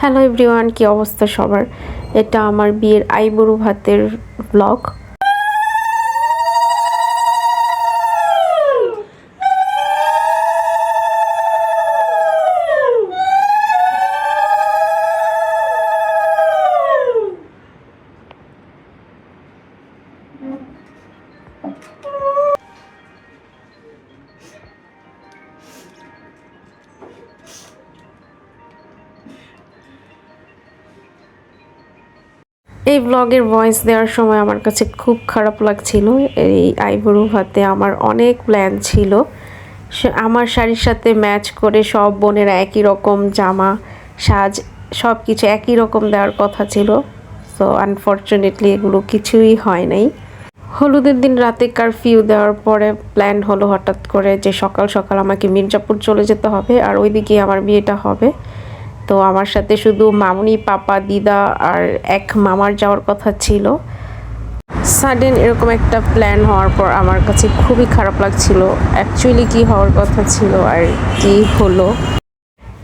Hello everyone কি অবস্থা সবার? এটা আমার বিয়ের আইবুড়ো ভাতের ব্লগ এই ব্লগের ভয়েস দেওয়ার সময় আমার কাছে খুব খারাপ লাগছিল। এই আইবুড়ো ভাতে আমার অনেক প্ল্যান ছিল। আমার শাড়ির সাথে ম্যাচ করে সব বোনেরা একই রকম জামা, সাজ সব কিছু একই রকম দেওয়ার কথা ছিল। সো আনফর্চুনেটলি এগুলো কিছুই হয় নাই। হলুদের দিন রাতে কারফিউ দেওয়ার পরে প্ল্যান হলো হঠাৎ করে যে সকাল সকাল আমাকে মির্জাপুর চলে যেতে হবে আর ওইদিকে আমার বিয়েটা হবে। তো আমার সাথে শুধু মামুনি, পাপা, দিদা আর এক মামার যাওয়ার কথা ছিল। সাডেন এরকম একটা প্ল্যান হওয়ার পর আমার কাছে খুবই খারাপ লাগছিল। অ্যাকচুয়ালি কি হওয়ার কথা ছিল আর কি হলো।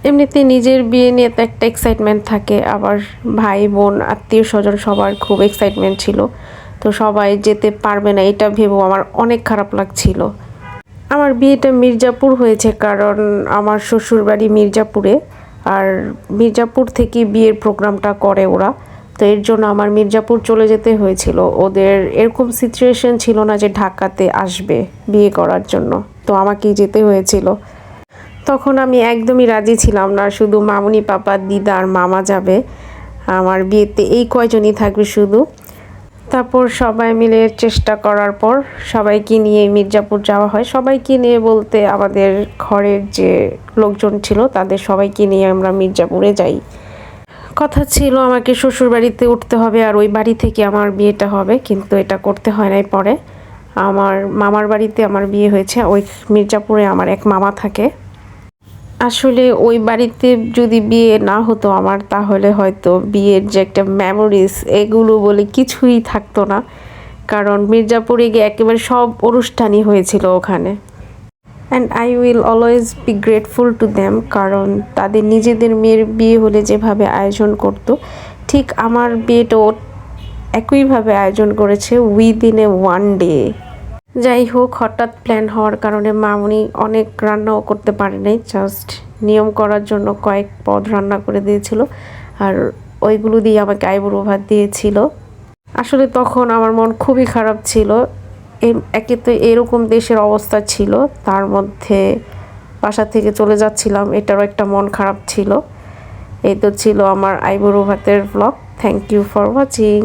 এমনিতে নিজের বিয়ে নিয়ে তো একটা এক্সাইটমেন্ট থাকে। আবার ভাই, বোন, আত্মীয় স্বজন সবার খুব এক্সাইটমেন্ট ছিল। তো সবাই যেতে পারবে না, এটা ভেবেও আমার অনেক খারাপ লাগছিল। আমার বিয়েটা মির্জাপুর হয়েছে কারণ আমার শ্বশুরবাড়ি মির্জাপুরে। আর মির্জাপুর থেকে বিয়ের প্রোগ্রামটা করে ওরা। তো এর জন্য আমার মির্জাপুর চলে যেতে হয়েছিল। ওদের এরকম সিচুয়েশন ছিল না যে ঢাকাতে আসবে বিয়ে করার জন্য। তো আমাকেই যেতে হয়েছিল। তখন আমি একদমই রাজি ছিলাম না। শুধু মামুনি পাপা, দিদা আর মামা যাবে। আমার বিয়েতে এই কয়জনই থাকবে শুধু। তারপর সবাই মিলে চেষ্টা করার পর সবাইকে নিয়ে মির্জাপুর যাওয়া হয়। সবাইকে নিয়ে বলতে আমাদের ঘরের যে লোকজন ছিল, তাদের সবাইকে নিয়ে আমরা মির্জাপুরে যাই। কথা ছিল আমাকে শ্বশুর বাড়িতে উঠতে হবে আর ওই বাড়ি থেকে আমার বিয়েটা হবে, কিন্তু এটা করতে হয় নাই পরে। আমার মামার বাড়িতে আমার বিয়ে হয়েছে, ওই মির্জাপুরে আমার এক মামা থাকে। আসলে ওই বাড়িতে যদি বিয়ে না হতো আমার, তাহলে হয়তো বিয়ের যে একটা মেমোরিজ এগুলো বলে কিছুই থাকতো না। কারণ মির্জাপুরে গিয়ে একেবারে সব অনুষ্ঠানই হয়েছিল ওখানে। And I will always be grateful to them কারণ তাদের নিজেদের মেয়ের বিয়ে হলে যেভাবে আয়োজন করতো, ঠিক আমার বিয়েটাও একইভাবে আয়োজন করেছে উইদিন এ ওয়ান ডে যাই হোক, হঠাৎ প্ল্যান হওয়ার কারণে মামুনি অনেক রান্নাও করতে পারে নাই। জাস্ট নিয়ম করার জন্য কয়েক পদ রান্না করে দিয়েছিল আর ওইগুলো দিয়ে আমাকে আইবুড়ো ভাত দিয়েছিল। আসলে তখন আমার মন খুবই খারাপ ছিল। একে তো এরকম দেশের অবস্থা ছিল, তার মধ্যে বাসা থেকে চলে যাচ্ছিলাম, এটারও একটা মন খারাপ ছিল। এই তো ছিল আমার আইবুড়ো ভাতের blog thank you for watching